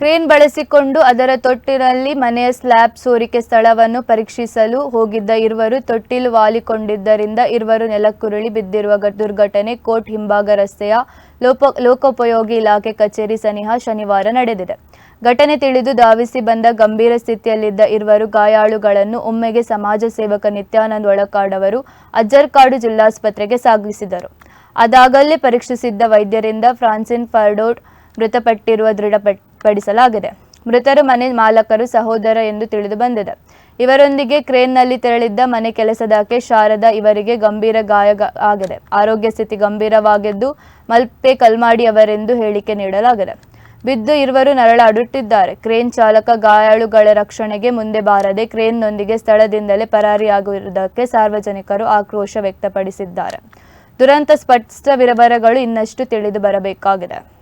Crane ಬಳಸಿಕೊಂಡು ಅದರ ತೊಟ್ಟಿನಲ್ಲಿ ಮನೆಯ ಸ್ಲ್ಯಾಬ್ ಸೋರಿಕೆ ಸ್ಥಳವನ್ನು ಪರೀಕ್ಷಿಸಲು ಹೋಗಿದ್ದ ಇರುವರು. ತೊಟ್ಟಿಲು ವಾಲಿಕೊಂಡಿದ್ದರಿಂದ ಇರುವರು ನೆಲಕ್ಕುರುಳಿ ಬಿದ್ದಿರುವ ದುರ್ಘಟನೆ. ಕೋಟ್ ಹಿಂಭಾಗ ರಸ್ತೆಯ ಲೋಪ ಲೋಕೋಪಯೋಗಿ ಇಲಾಖೆ ಕಚೇರಿ ಸನಿಹ ಶನಿವಾರ ನಡೆದಿದೆ. ಘಟನೆ ತಿಳಿದು ಧಾವಿಸಿ ಬಂದ ಗಂಭೀರ ಸ್ಥಿತಿಯಲ್ಲಿದ್ದ ಇರುವರು ಗಾಯಾಳುಗಳನ್ನು ಒಮ್ಮೆಗೆ ಸಮಾಜ ಸೇವಕ ನಿತ್ಯಾನಂದ್ ಒಳಕಾಡವರು ಅಜ್ಜರ್ಕಾಡು ಜಿಲ್ಲಾಸ್ಪತ್ರೆಗೆ ಸಾಗಿಸಿದರು. ಅದಾಗಲೇ ಪರೀಕ್ಷಿಸಿದ್ದ ವೈದ್ಯರಿಂದ ಫ್ರಾನ್ಸಿನ್ ಫರ್ಡೋಟ್ ಮೃತಪಟ್ಟಿರುವ ದೃಢಪಡಿಸಲಾಗಿದೆ ಮೃತರು ಮನೆ ಮಾಲಕರು, ಸಹೋದರ ಎಂದು ತಿಳಿದು ಬಂದಿದೆ. ಇವರೊಂದಿಗೆ ಕ್ರೇನ್ನಲ್ಲಿ ತೆರಳಿದ್ದ ಮನೆ ಕೆಲಸದಾಕೆ ಶಾರದಾ ಇವರಿಗೆ ಗಂಭೀರ ಗಾಯ ಆಗಿದೆ. ಆರೋಗ್ಯ ಸ್ಥಿತಿ ಗಂಭೀರವಾಗಿದ್ದು ಮಲ್ಪೆ ಕಲ್ಮಾಡಿ ಅವರೆಂದು ಹೇಳಿಕೆ ನೀಡಲಾಗಿದೆ. ಬಿದ್ದು ಇರುವರು ನರಳಾಡುತ್ತಿದ್ದಾರೆ. ಕ್ರೇನ್ ಚಾಲಕ ಗಾಯಾಳುಗಳ ರಕ್ಷಣೆಗೆ ಮುಂದೆ ಬಾರದೆ ಕ್ರೇನ್ನೊಂದಿಗೆ ಸ್ಥಳದಿಂದಲೇ ಪರಾರಿಯಾಗುವುದಕ್ಕೆ ಸಾರ್ವಜನಿಕರು ಆಕ್ರೋಶ ವ್ಯಕ್ತಪಡಿಸಿದ್ದಾರೆ. ದುರಂತ ಸ್ಪಷ್ಟ ವಿವರಗಳು ಇನ್ನಷ್ಟು ತಿಳಿದು ಬರಬೇಕಾಗಿದೆ.